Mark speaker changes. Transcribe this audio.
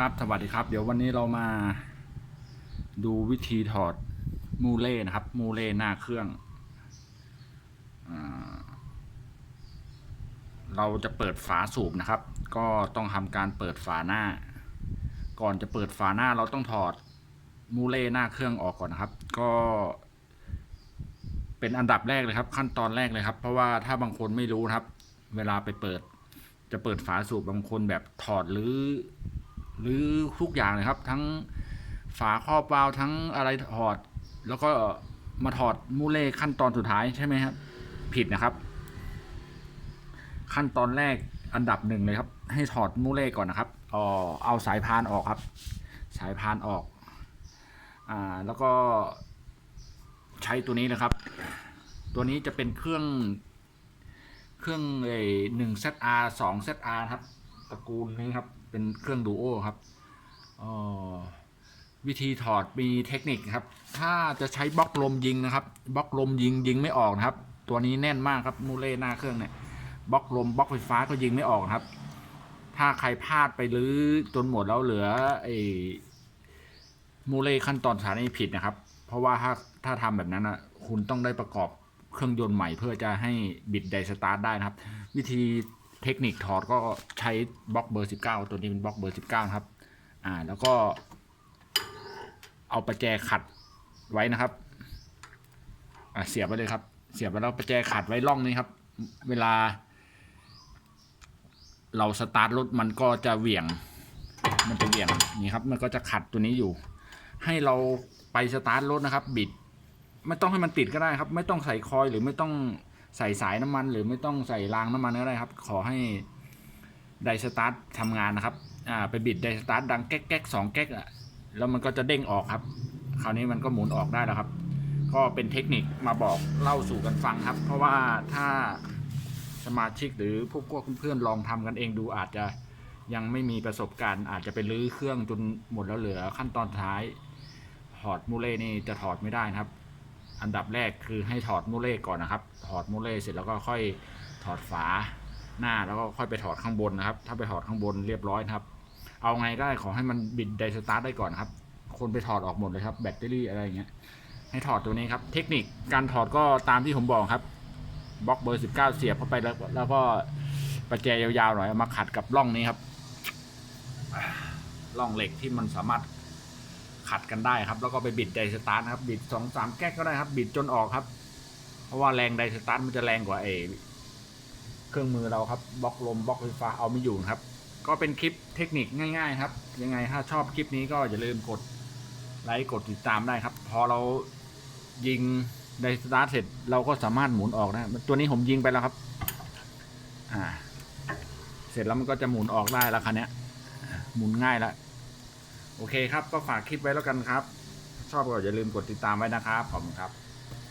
Speaker 1: ครับสวัสดีครับ เดี๋ยววันนี้เรามาดูวิธีถอดมูเล่นะครับ มูเล่หน้าเครื่องอเราจะเปิดฝาสูบนะครับ ก็ต้องทำการเปิดฝาหน้า ก่อนจะเปิดฝาหน้าเราต้องถอดมูเล่หน้าเครื่องออกก่อนนะครับ ก็เป็นอันดับแรกเลยครับ ขั้นตอนแรกเลยครับ เพราะว่าถ้าบางคนไม่รู้ครับ เวลาไปเปิด จะเปิดฝาสูบบางคนแบบถอดหรือ หรือทุกอย่างเลยครับ ทั้งฝาครอบวาล์วทั้งอะไรถอด แล้วก็มาถอดมูเล่ขั้นตอนสุดท้ายใช่ไหมครับ ผิดนะครับ ขั้นตอนแรกอันดับหนึ่งเลยครับ ให้ถอดมูเล่ก่อนนะครับอ๋อเอาสายพานออกครับ สายพานออก อ่าแล้วก็ใช้ตัวนี้นะครับ ตัวนี้จะเป็นเครื่องเครื่องเอหนึ่ง ZR สอง ZR ครับ ตระกูลนี้ครับ เป็นเครื่องดูโอครับอ่อวิธีถอดมีเทคนิคครับ ถ้าจะใช้บล็อกลมยิงนะครับบล็อกลมยิงยิงไม่ออกนะครับ ตัวนี้แน่นมากครับมูเล่หน้าเครื่องเนี่ยบล็อกลมบล็อกไฟฟ้าก็ยิงไม่ออกนะครับ ถ้าใครพลาดไปหรือจนหมดแล้วเหลือไอ้มูเล่ขั้นตอนสถานีผิดนะครับ เพราะว่าถ้าถ้าทำแบบนั้นอะคุณต้องได้ประกอบเครื่องยนต์ใหม่เพื่อจะให้บิดไดสตาร์ทได้นะครับ วิธี เทคนิคถอดก็ใช้บล็อกเบอร์ 19 ตัวนี้เป็นบล็อกเบอร์ 19 ครับ อ่า แล้วก็ เอาประแจขัดไว้นะครับ อ่าเสียบไว้เลยครับ เสียบไว้แล้วประแจขัดไว้ร่องนี้ครับ เวลา เราสตาร์ทรถมันก็จะเหวี่ยง มันจะเหวี่ยงนี่ครับ มันก็จะขัดตัวนี้อยู่ ให้เราไปสตาร์ทรถนะครับ บิด ไม่ต้องให้มันติดก็ได้ครับ ไม่ต้องใส่คอยหรือไม่ต้อง ใส่สายน้ำมัน หรือไม่ต้องใส่รางน้ำมันก็ได้ครับ ขอให้ไดสตาร์ททำงานนะครับ อ่า ไปบิดไดสตาร์ทดังแก๊กแก๊กสองแก๊กอะ แล้วมันก็จะเด้งออกครับ คราวนี้มันก็หมุนออกได้แล้วครับ ก็เป็นเทคนิคมาบอกเล่าสู่กันฟังครับ เพราะว่าถ้าสมาชิกหรือพวกพวกเพื่อนๆลองทำกันเองดูอาจจะยังไม่มีประสบการณ์ อาจจะไปรื้อเครื่องจนหมดแล้วเหลือขั้นตอนท้ายถอดมูเล่นี่จะถอดไม่ได้นะครับ อันดับแรกคือให้ถอดมูเล่ก่อนนะครับ ถอดมูเล่เสร็จแล้วก็ค่อยถอดฝาหน้าแล้วก็ค่อยไปถอดข้างบนนะครับ ถ้าไปถอดข้างบนเรียบร้อยนะครับ เอาไงก็ได้ขอให้มันบิดไดสตาร์ทได้ก่อนครับ คนไปถอดออกหมดเลยครับแบตเตอรี่อะไรอย่างเงี้ย ให้ถอดตัวนี้ครับ เทคนิคการถอดก็ตามที่ผมบอกครับบล็อกเบอร์ 19 เสียบเข้าไปแล้วแล้วก็ประแจยาวๆหน่อยเอามาขัดกับร่องนี้ครับร่องเหล็กที่มันสามารถ ขัดกันได้ครับ แล้วก็ไปบิดไดสตาร์ทครับบิดสองสามแก๊กก็ได้ครับ บิดจนออกครับ เพราะว่าแรงไดสตาร์ทมันจะแรงกว่าเอเครื่องมือเราครับบล็อกลมบล็อกไฟฟ้าเอาไม่อยู่ครับ ก็เป็นคลิปเทคนิคง่ายๆ ครับ ยังไงถ้าชอบคลิปนี้ก็อย่าลืมกดไลค์กดติดตามได้ครับ พอเรายิงไดสตาร์ทเสร็จเราก็สามารถหมุนออกได้ตัวนี้ผมยิงไปแล้วครับ อ่า เสร็จแล้วมันก็จะหมุนออกได้แล้วคันนี้หมุนง่ายแล้ว โอเคครับก็ฝากคลิปไว้แล้วกันครับ ชอบก็อย่าลืมกดติดตามไว้นะครับขอบคุณครับ